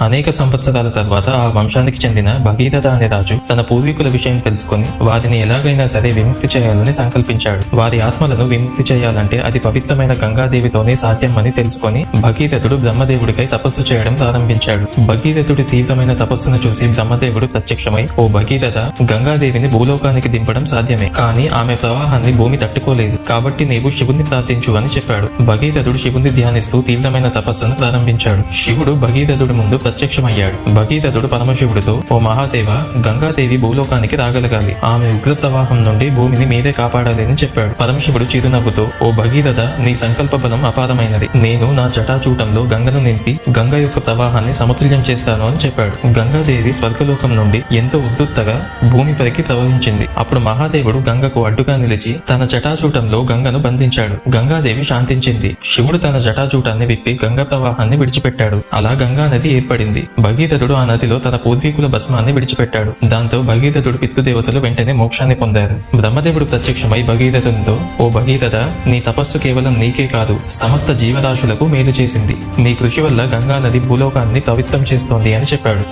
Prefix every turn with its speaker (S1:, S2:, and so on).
S1: అనేక సంవత్సరాల తర్వాత ఆ వంశానికి చెందిన భగీరథ అనే రాజు తన పూర్వీకుల విషయం తెలుసుకొని వారిని ఎలాగైనా సరే విముక్తి చేయాలని సంకల్పించాడు. వారి ఆత్మలను విముక్తి చేయాలంటే అది పవిత్రమైన గంగాదేవితోనే సాధ్యం అని తెలుసుకొని భగీరథుడు బ్రహ్మదేవుడికై తపస్సు చేయడం ప్రారంభించాడు. భగీరథుడి తీవ్రమైన తపస్సును చూసి బ్రహ్మదేవుడు ప్రత్యక్షమై ఓ భగీరథ గంగాదేవిని భూలోకానికి దింపడం సాధ్యమే కానీ ఆమె ప్రవాహాన్ని భూమి తట్టుకోలేదు. కాబట్టి నీవు శివుని ప్రార్థించు అని చెప్పాడు. భగీరథుడు శివుని ధ్యానిస్తూ తీవ్రమైన తపస్సును ప్రారంభించాడు. శివుడు భగీరథుడి ముందు ప్రత్యక్షమయ్యాడు. భగీరథుడు పరమశివుడితో ఓ మహాదేవ గంగాదేవి భూలోకానికి రాగలగాలి. ఆమె ఉగ్ర ప్రవాహం నుండి భూమిని మీరే కాపాడాలి అని చెప్పాడు. పరమశివుడు చిరునవ్వుతో ఓ భగీరథ నీ సంకల్ప బలం అపారమైనది. నేను నా జటాచూటంలో గంగను నింపి గంగ యొక్క ప్రవాహాన్ని సమతుల్యం చేస్తాను అని చెప్పాడు. గంగాదేవి స్వర్గలోకం నుండి ఎంతో ఉద్దుత్తగా భూమిపైకి ప్రవహించింది. అప్పుడు మహాదేవుడు గంగకు అడ్డుగా నిలిచి తన జటాచూటంలో గంగను బంధించాడు. గంగాదేవి శాంతించింది. శివుడు తన జటాచూటాన్ని విప్పి గంగా ప్రవాహాన్ని విడిచిపెట్టాడు. అలా గంగా నది ఏర్పడింది భగీరథుడు ఆ నదిలో తన పూర్వీకుల భస్మాన్ని విడిచిపెట్టాడు. దాంతో భగీరథుడు పితృదేవతలు వెంటనే మోక్షాన్ని పొందారు. బ్రహ్మదేవుడు ప్రత్యక్షమై భగీరథునితో ఓ భగీరథ నీ తపస్సు కేవలం నీకే కాదు సమస్త జీవరాశులకు మేలు చేసింది. నీ కృషి వల్ల గంగా నది భూలోకాన్ని పవిత్రం చేస్తోంది అని చెప్పాడు.